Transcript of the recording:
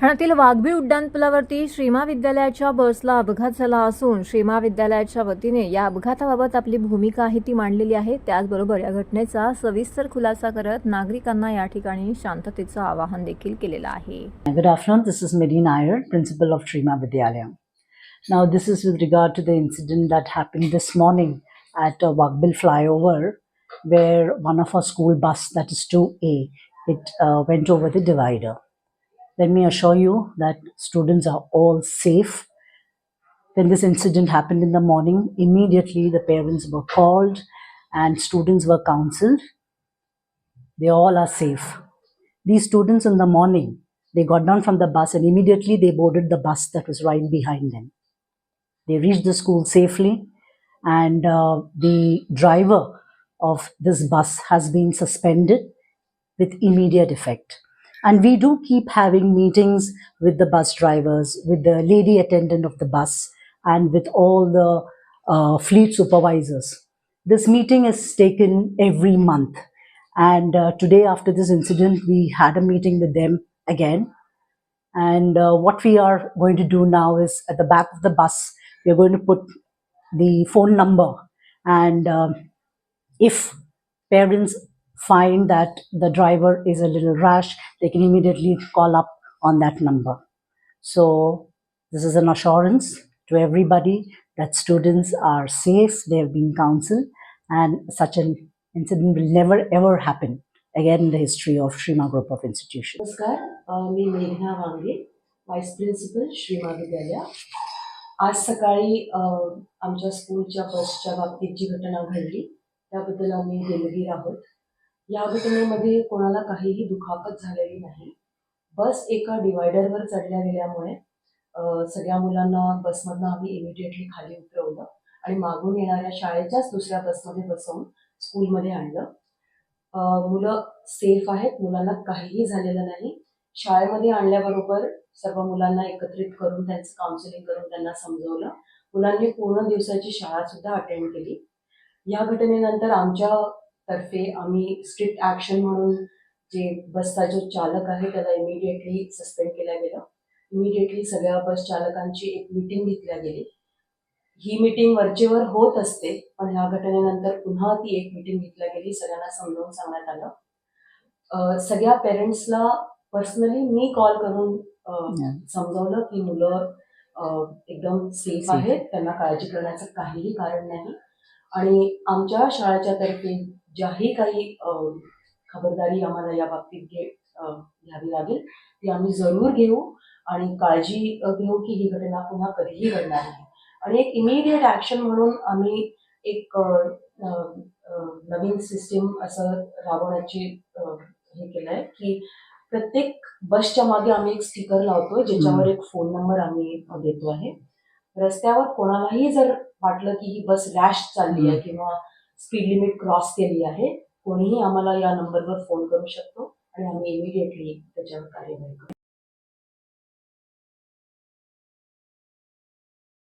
ठाण्यातील वाघबी उड्डाणपुलावरती श्रीमा विद्यालयाच्या बसला अपघात झाला असून श्रीमा विद्यालयाच्या वतीने या अपघाताबाबत आपली भूमिका आहे ती मांडलेली आहे. त्याचबरोबर या घटनेचा सविस्तर खुलासा करत नागरिकांना या ठिकाणी शांततेचं आवाहन देखील केलेलं आहे. Good afternoon this is Mary Nair principal of Shrima Vidyalaya now this is with regard to the incident that happen this morning at Waghbil flyover where one of a school bus that is to a it went over the divider Let me assure you that students are all safe. When this incident happened in the morning, immediately the parents were called and students were counseled. They all are safe. These students in the morning, they got down from the bus and immediately they boarded the bus that was right behind them. They reached the school safely, and uh, the driver of this bus has been suspended with immediate effect. And we do keep having meetings with the bus drivers, with the lady attendant of the bus, and with all the uh, fleet supervisors. This meeting is taken every month. And uh, today, after this incident, we had a meeting with them again. And uh, what we are going to do now is at the back of the bus, we are going to put the phone number. And um, if parents find that the driver is a little rash, they can immediately call up on that number. So, this is an assurance to everybody that students are safe, they have been counseled, and such an incident will never ever happen again in the history of Shrima Group of Institutions. नमस्कार अ, मी मेघना वांगे vice principal Shri Mahavidyalaya आज सकाळी अ, आमच्या स्कूलच्या बसच्या बाबतीत जी घटना घडली त्याबद्दल आम्ही दिलगीर आहोत या घटनेमध्ये कोणाला काहीही दुखापत झालेली नाही. बस एका डिवायडरवर चढल्या गेल्यामुळे सगळ्या मुलांना बसमधनं आम्ही इमिडिएटली खाली उतरवलं आणि मागून येणाऱ्या शाळेच्याच दुसऱ्या बसमध्ये बसवून स्कूलमध्ये आणलं. मुलं सेफ आहेत मुलांना काहीही झालेलं नाही. शाळेमध्ये आणल्याबरोबर सर्व मुलांना एकत्रित करून त्यांचं काउन्सिलिंग करून त्यांना समजवलं. मुलांनी पूर्ण दिवसाची शाळा सुद्धा अटेंड केली. या घटनेनंतर आमच्या तर्फे आम्ही स्ट्रिक्ट ऍक्शन म्हणून जे बसचा जो चालक आहे त्याला इमिडिएटली सस्पेंड केलं गेलं इमिडिएटली सगळ्या बस चालकांची एक मिटिंग घेतल्या गेली ही मीटिंग वरचेवर होत असते पण ह्या घटनेनंतर पुन्हा ती एक मीटिंग घेतल्या गेली सगळ्यांना समजावून सांगण्यात आलं सगळ्या पेरेंट्सला पर्सनली मी कॉल करून. समजावलं की मुलं एकदम सेफ. आहेत त्यांना काळजी करण्याचं काहीही कारण नाही आणि आमच्या शाळेच्या तर्फे ज्याही काही खबरदारी आम्हाला या बाबतीत घे घ्यावी लागेल ती आम्ही जरूर घेऊ आणि काळजी घेऊ की ही घटना पुन्हा कधीही घडणार नाही. आणि एक इमिडिएट ऍक्शन म्हणून आम्ही एक नवीन सिस्टीम असं राबवण्याची हे केलंय की प्रत्येक बसच्या मागे आम्ही एक स्टिकर लावतोय ज्याच्यावर एक फोन नंबर आम्ही देतो आहे. रस्त्यावर कोणालाही जर वाटलं की ही बस रॅश चालली आहे किंवा स्पीड लिमिट क्रॉस केली आहे. कोणीही आम्हाला या नंबरवर फोन करू शकतो आणि आम्ही इमिडिएटली त्याच्यावर कार्यवाही करू